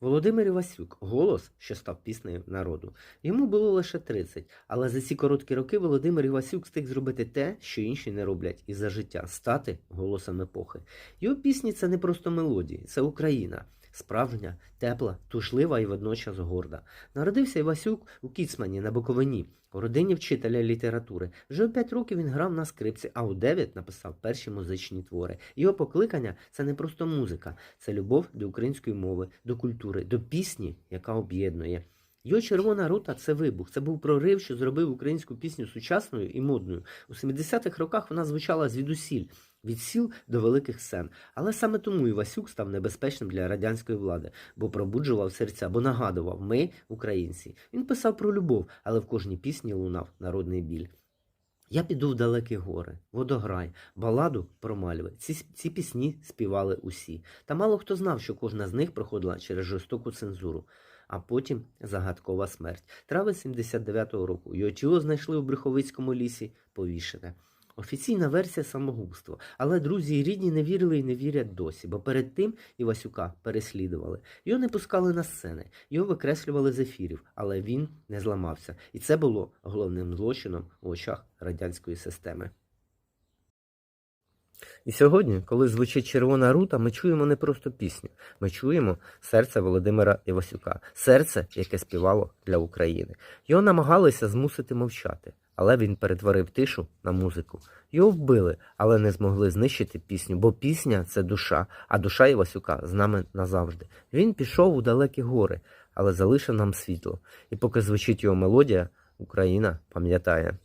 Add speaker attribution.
Speaker 1: Володимир Івасюк голос, що став піснею народу. Йому було лише 30, але за ці короткі роки Володимир Івасюк встиг зробити те, що інші не роблять і за життя стати голосом епохи. Його пісні це не просто мелодії, це Україна. Справжня, тепла, тушлива і водночас горда. Народився Івасюк у Кіцмані на Буковині, у родині вчителя літератури. Вже у 5 років він грав на скрипці, а у 9 написав перші музичні твори. Його покликання це не просто музика, це любов до української мови, до культури, до пісні, яка об'єднує. Його червона рута це вибух. Це був прорив, що зробив українську пісню сучасною і модною. У 70-х роках вона звучала звідусіль, від сіл до великих сцен. Але саме тому Івасюк став небезпечним для радянської влади, бо пробуджував серця, бо нагадував ми, українці. Він писав про любов, але в кожній пісні лунав народний біль. Я піду в далекі гори, водограй, баладу про. Ці, ці пісні співали усі. Та мало хто знав, що кожна з них проходила через жорстоку цензуру. А потім загадкова смерть. Трави 79-го року. Його тіло знайшли у Бреховицькому лісі повішене. Офіційна версія самогубства, але друзі і рідні не вірили і не вірять досі, бо перед тим Івасюка переслідували. Його не пускали на сцени, його викреслювали з ефірів, але він не зламався. І це було головним злочином у очах радянської системи. І сьогодні, коли звучить червона рута, ми чуємо не просто пісню, ми чуємо серце Володимира Івасюка, серце, яке співало для України. Його намагалися змусити мовчати, але він перетворив тишу на музику. Його вбили, але не змогли знищити пісню, бо пісня це душа, а душа Івасюка з нами назавжди. Він пішов у далекі гори, але залишив нам світло. І поки звучить його мелодія, Україна пам'ятає.